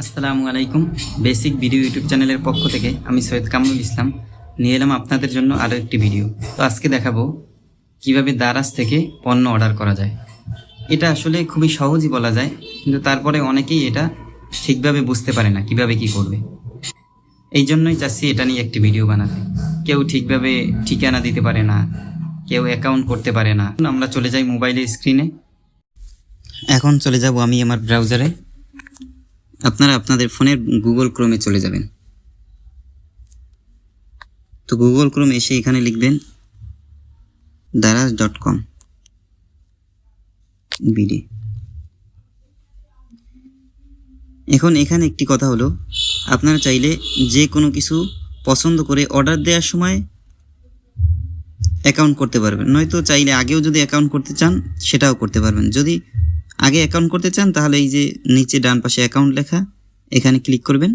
আসসালামু আলাইকুম। Basic video YouTube চ্যানেলের পক্ষ থেকে আমি সৈয়দ কামরুল ইসলাম। নিয়ে এলাম আপনাদের জন্য আরও একটি ভিডিও। তো আজকে দেখাবো কীভাবে দারাজ থেকে পণ্য অর্ডার করা যায়। এটা আসলে খুবই সহজই বলা যায়, কিন্তু তারপরে অনেকেই এটা ঠিকভাবে বুঝতে পারে না কীভাবে কি করবে। এই জন্যই চাচ্ছি এটা নিয়ে একটি ভিডিও বানাতে। কেউ ঠিকভাবে ঠিকানা দিতে পারে না, কেউ অ্যাকাউন্ট করতে পারে না। আমরা চলে যাই মোবাইলের স্ক্রিনে এখন চলে যাব আমি আমার ব্রাউজারে আপনারা আপনাদের ফোনের গুগল ক্রোমে চলে যাবেন। তো গুগল ক্রোম এসে এখানে লিখবেন, দারাজ ডট কম। বিডি। এখন এখানে একটি কথা হলো, আপনারা চাইলে যে কোনো কিছু পছন্দ করে অর্ডার দেওয়ার সময় অ্যাকাউন্ট করতে পারবেন। নয়তো চাইলে আগেও যদি অ্যাকাউন্ট করতে চান, সেটাও করতে পারবেন। যদি আগে অ্যাকাউন্ট করতে চান, তাহলে এই যে নিচে ডান পাশে অ্যাকাউন্ট লেখা, এখানে ক্লিক করবেন।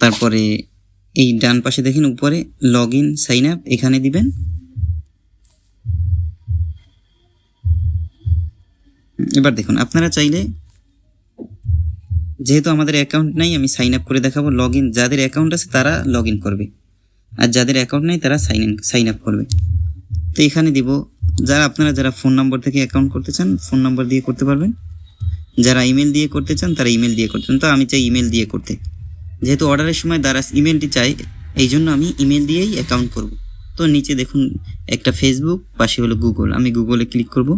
তারপরে এই ডান পাশে দেখেন, উপরে লগ ইন সাইন আপ এখানে দিবেন। এবার দেখুন, আপনারা চাইলে যেহেতু আমাদের অ্যাকাউন্ট নাই, আমি সাইন আপ করে দেখাবো। লগ ইন যাদের অ্যাকাউন্ট আছে, তারা লগ ইন করবে। আর যাদের অ্যাকাউন্ট নেই, তারা সাইন ইন সাইন আপ করবে। তো এখানে দিব যারা আপনারা যারা ফোন নম্বর থেকে অ্যাকাউন্ট করতে চান ফোন নম্বর দিয়ে করতে পারবেন। যারা ইমেল দিয়ে করতে চান, তারা ইমেল দিয়ে করতে চান। তো আমি চাই ইমেল দিয়ে করতে। যেহেতু অর্ডারের সময় দ্বারা ইমেলটি চাই, এই জন্য আমি ইমেল দিয়েই অ্যাকাউন্ট করব। তো নিচে দেখুন একটা ফেসবুক পাশে হলো গুগল আমি গুগলে ক্লিক করব।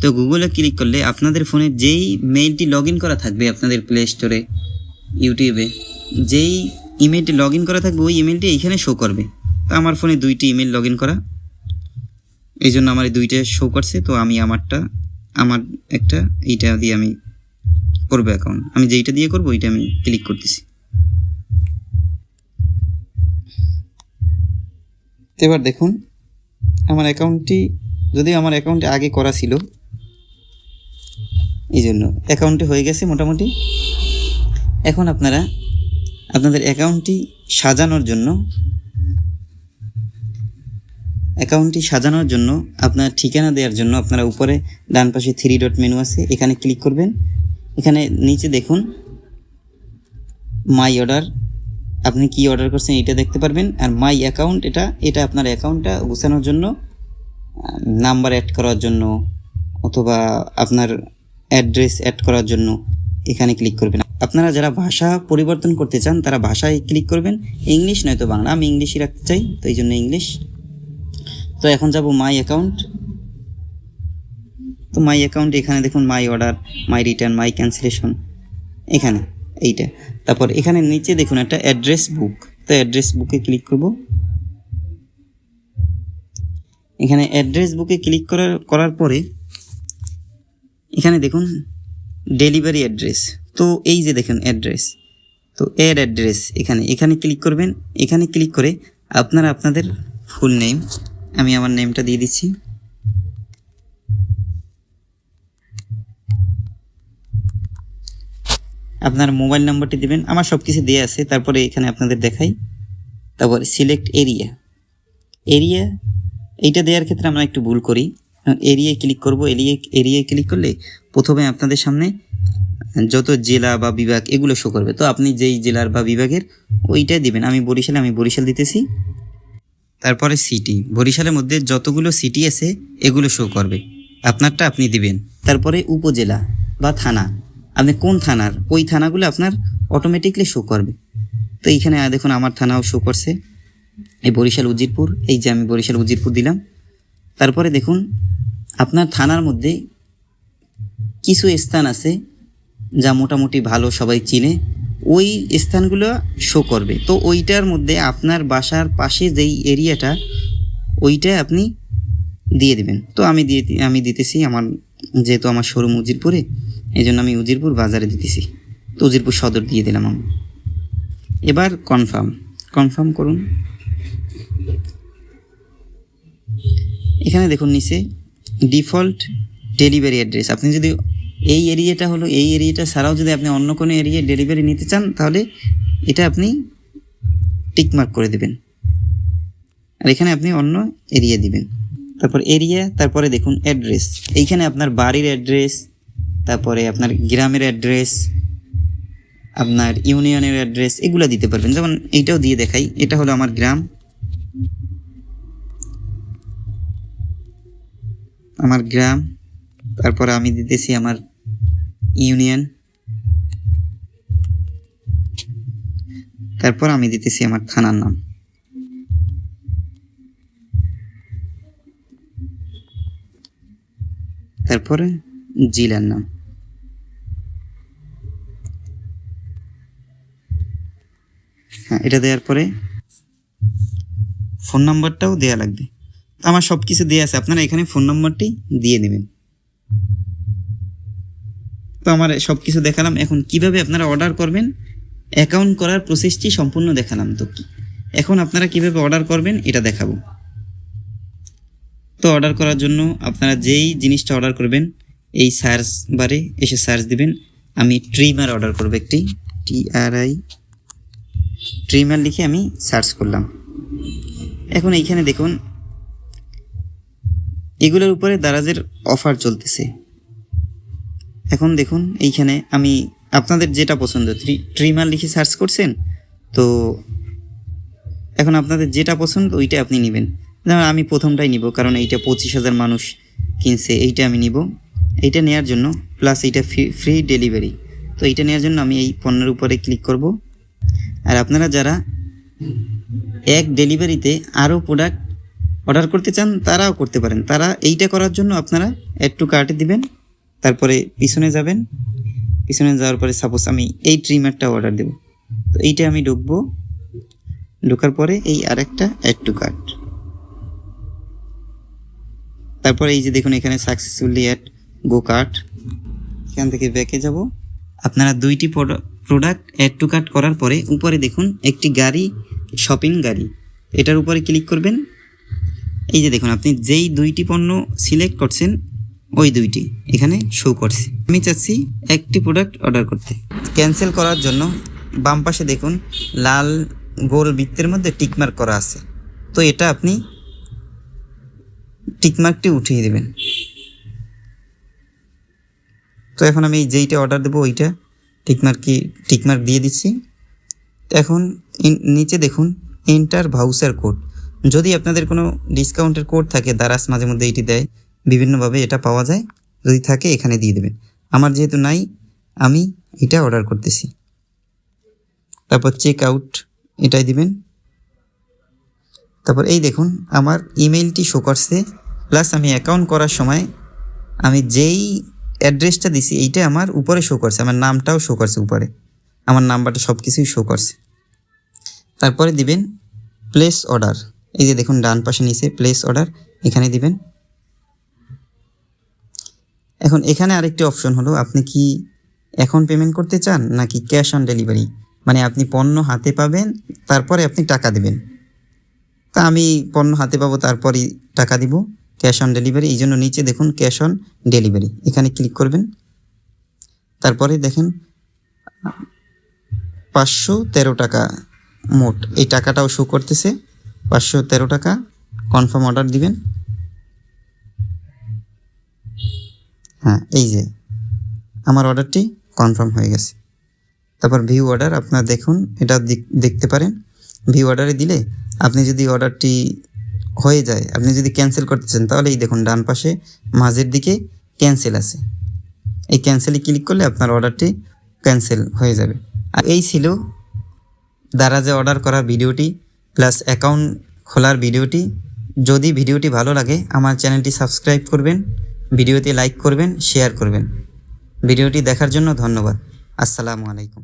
তো গুগলে ক্লিক করলে আপনাদের ফোনে যেই মেইলটি লগ ইন করা থাকবে আপনাদের প্লে স্টোরে ইউটিউবে যেই ইমেলটি লগ ইন করা থাকবে, ওই ইমেলটি এইখানে শো করবে। তো আমার ফোনে দুইটি ইমেল লগ ইন করা। এই জন্য আমার এই দুইটা শো করছে, তো আমি আমারটা, আমার একটা, এইটা দিয়ে আমি করব অ্যাকাউন্ট আমি যেইটা দিয়ে করব, ওইটা আমি ক্লিক করতেছি। এবার দেখুন, আমার অ্যাকাউন্টটি যদি আমার অ্যাকাউন্টে আগে করা ছিল এই জন্য অ্যাকাউন্টে হয়ে গেছে মোটামুটি। এখন আপনারা, আপনাদের অ্যাকাউন্টটি সাজানোর জন্য অ্যাকাউন্টটি সাজানোর জন্য, আপনার ঠিকানা দেওয়ার জন্য আপনারা উপরে ডান পাশে থ্রি ডট মেনু আছে, এখানে ক্লিক করবেন। এখানে নিচে দেখুন মাই অর্ডার আপনি কি অর্ডার করছেন এটা দেখতে পারবেন, আর মাই অ্যাকাউন্ট এটা এটা আপনার অ্যাকাউন্টটা গুছানোর জন্য নাম্বার অ্যাড করার জন্য, অথবা আপনার অ্যাড্রেস অ্যাড করার জন্য এখানে ক্লিক করবেন। আপনারা যারা ভাষা পরিবর্তন করতে চান, তারা ভাষায় ক্লিক করবেন। ইংলিশ নয়তো বাংলা, আমি ইংলিশই রাখতে চাই, তো এই জন্য ইংলিশ তো এখন যাব মাই অ্যাকাউন্ট তো মাই অ্যাকাউন্ট এখানে দেখুন my order my return my cancellation এখানে, এইটা। তারপর এখানে নিচে দেখুন একটা অ্যাড্রেস বুক তো অ্যাড্রেস বুকে ক্লিক করব। এখানে অ্যাড্রেস বুকে ক্লিক করার করার পরে এখানে দেখুন ডেলিভারি অ্যাড্রেস তো এই যে দেখুন অ্যাড্রেস তো এর অ্যাড্রেস এখানে এখানে ক্লিক করবেন। এখানে ক্লিক করে আপনারা আপনাদের ফুল নেম আমি আমার নেমটা দিয়ে দিচ্ছি। আপনার মোবাইল নাম্বারটি দেবেন। আমার সব কিছু দেওয়া আছে, তারপরে এখানে আপনাদের দেখাই। তারপরে সিলেক্ট এরিয়া এরিয়া এইটা দেওয়ার ক্ষেত্রে আমরা একটু ভুল করি। এরিয়ায় ক্লিক করব। এরিয়া এরিয়ায় ক্লিক করলে প্রথমে আপনাদের সামনে যত জেলা বা বিভাগ এগুলো শো করবে। তো আপনি যেই জেলার বা বিভাগের, ওইটাই দিবেন। আমি বরিশাল আমি বরিশাল দিতেছি। তারপরে সিটি বরিশালের মধ্যে যতগুলো সিটি আছে, এগুলো শো করবে। আপনারটা আপনি দিবেন। তারপরে উপজেলা বা থানা। আপনি কোন থানার, ওই থানাগুলো আপনার অটোমেটিকলি শো করবে। তো এইখানে দেখুন, আমার থানাও শো করছে। এই বরিশাল, উজিরপুর, এই যে আমি বরিশাল, উজিরপুর দিলাম। তারপরে দেখুন, আপনার থানার মধ্যে কিছু স্থান আছে যা মোটামুটি ভালো সবাই চিনে। ওই স্থানগুলো শো করবে। তো ওইটার মধ্যে আপনার বাসার পাশে যেই এরিয়াটা ওইটা আপনি দিয়ে দেবেন। তো আমি দিয়ে আমি দিতেছি আমার, যেহেতু আমার শোরুম উজিরপুরে এই জন্য আমি উজিরপুর বাজারে দিতেছি। তো উজিরপুর সদর দিয়ে দিলাম আমি। এবার কনফার্ম কনফার্ম করুন। এখানে দেখুন নিচে ডিফল্ট ডেলিভারি অ্যাড্রেস আপনি যদি এই এরিয়াটা হলো, এই এরিয়াটা ছাড়াও যদি আপনি অন্য কোনো এরিয়ায় ডেলিভারি নিতে চান, তাহলে এটা আপনি টিকমার্ক করে দেবেন। আর এখানে আপনি অন্য এরিয়া দিবেন। তারপর এরিয়া তারপরে দেখুন অ্যাড্রেস এইখানে আপনার বাড়ির অ্যাড্রেস তারপরে আপনার গ্রামের অ্যাড্রেস আপনার ইউনিয়নের অ্যাড্রেস এগুলো দিতে পারবেন। যেমন এইটাও দিয়ে দেখাই, এটা হলো আমার গ্রাম। আমার গ্রাম, তারপরে আমি দিতেছি আমার ইউনিয়ন। তারপর আমি দিতেছি আমার থানার নাম। তারপরে জেলার নাম। হ্যাঁ এটা দেওয়ার পরে ফোন নাম্বারটাও দেওয়া লাগবে। আমার সব কিছু দেওয়া আছে, আপনারা এখানে ফোন নাম্বারটি দিয়ে নেবেন। আমার সব কিছু দেখালাম। এখন কীভাবে আপনারা অর্ডার করবেন? অ্যাকাউন্ট করার প্রসেসটি সম্পূর্ণ দেখালাম তো কি? এখন আপনারা কীভাবে অর্ডার করবেন, এটা দেখাবো। তো অর্ডার করার জন্য আপনারা যেই জিনিসটা অর্ডার করবেন, এই সার্চ বারে এসে সার্চ দিবেন। আমি ট্রিমার অর্ডার করব একটি। টি আর আই ট্রিমার লিখে আমি সার্চ করলাম। এখন এইখানে দেখুন, এগুলোর উপরে দারাজের অফার চলতেছে। এখন দেখুন, এইখানে আমি আপনাদের যেটা পছন্দ ট্রিমার লিখে সার্চ করছেন, তো এখন আপনাদের যেটা পছন্দ, ওইটা আপনি নেবেন। যেমন আমি প্রথমটাই নিব, কারণ এইটা পঁচিশ হাজার মানুষ কিনছে, এইটা আমি নিব। এইটা নেওয়ার জন্য প্লাস এইটা ফ্রি ডেলিভারি তো এইটা নেওয়ার জন্য আমি এই পণ্যের উপরে ক্লিক করব। আর আপনারা যারা এক ডেলিভারিতে আরও প্রোডাক্ট অর্ডার করতে চান, তারাও করতে পারেন। তারা এইটা করার জন্য আপনারা অ্যাড টু কার্টে দিবেন। তারপরে পিছনে যাবেন। পিছনে যাওয়ার পরে সাপোজ আমি এই ট্রিমারটা অর্ডার দেব। তো এইটা আমি ঢুকবো। ঢোকার পরে এই আর একটা অ্যাড টু কার্ট তারপরে এই যে দেখুন এখানে সাকসেসফুলি অ্যাড গো কার্ট এখান থেকে ব্যাকে যাব। আপনারা দুইটি প্রোডাক্ট অ্যাড টু কার্ট করার পরে উপরে দেখুন একটি গাড়ি শপিং গাড়ি। এটার উপরে ক্লিক করবেন। এই যে দেখুন, আপনি যেই দুইটি পণ্য সিলেক্ট করছেন ওই দুইটি। এখানে শো করছে। আমি চাচ্ছি একটি প্রোডাক্ট অর্ডার করতে। ক্যান্সেল করার জন্য বাম পাশে দেখুন, লাল গোল বৃত্তের মধ্যে টিকমার্ক করা আছে। তো এটা আপনি টিকমার্কটি উঠিয়ে দেবেন। তো এখন আমি যেইটা অর্ডার দেবো, ওইটা টিকমার্ক কি টিকমার্ক দিয়ে দিচ্ছি। এখন নিচে দেখুন এন্টার ভাউচার কোড যদি আপনাদের কোনো ডিসকাউন্টের কোড থাকে দারাস মাঝে মধ্যে এইটি দেয় বিভিন্নভাবে এটা পাওয়া যায়, যদি থাকে এখানে দিয়ে দেবেন। আমার যেহেতু নাই, আমি এটা অর্ডার করতেছি। তারপর চেক আউট এটাই দিবেন। তারপর এই দেখুন, আমার ইমেইলটি শো করছে। প্লাস আমি অ্যাকাউন্ট করার সময় আমি যেই অ্যাড্রেসটা দিছি, এইটা আমার উপরে শো করছে। আমার নামটাও শো করছে উপরে। আমার নাম্বারটা সব কিছুই শো করছে। তারপরে দিবেন প্লেস অর্ডার এই যে দেখুন, ডান পাশে নিচে প্লেস অর্ডার এখানে দিবেন। এখন এখানে আরেকটি অপশন হলো, আপনি কি এখন পেমেন্ট করতে চান নাকি ক্যাশ অন ডেলিভারি মানে আপনি পণ্য হাতে পাবেন, তারপরে আপনি টাকা দেবেন। তা আমি পণ্য হাতে পাবো, তারপরই টাকা দিব ক্যাশ অন ডেলিভারি এই জন্য নিচে দেখুন ক্যাশ অন ডেলিভারি এখানে ক্লিক করবেন। তারপরে দেখেন, পাঁচশো তেরো টাকা মোট। এই টাকাটাও শো করতেছে। পাঁচশো তেরো টাকা কনফার্ম অর্ডার দিবেন। হ্যাঁ এই যে আমার অর্ডারটি কনফার্ম হয়ে গেছে। তারপর ভিউ অর্ডার, আপনার দেখুন, এটা দেখতে পারেন। ভিউ অর্ডারে দিলে আপনি যদি অর্ডারটি হয়ে যায়, আপনি যদি ক্যান্সেল করতে চান, তাহলে এই দেখুন, ডান পাশে মাঝের দিকে ক্যান্সেল আছে। এই ক্যান্সেলে ক্লিক করলে আপনার অর্ডারটি ক্যান্সেল হয়ে যাবে। আর এই ছিল দারাজে অর্ডার করা ভিডিওটি, প্লাস অ্যাকাউন্ট খোলার ভিডিওটি। যদি ভিডিওটি ভালো লাগে, আমার চ্যানেলটি সাবস্ক্রাইব করবেন। ভিডিওতে লাইক করবেন শেয়ার করবেন। ভিডিওটি দেখার জন্য ধন্যবাদ। আসসালামু আলাইকুম।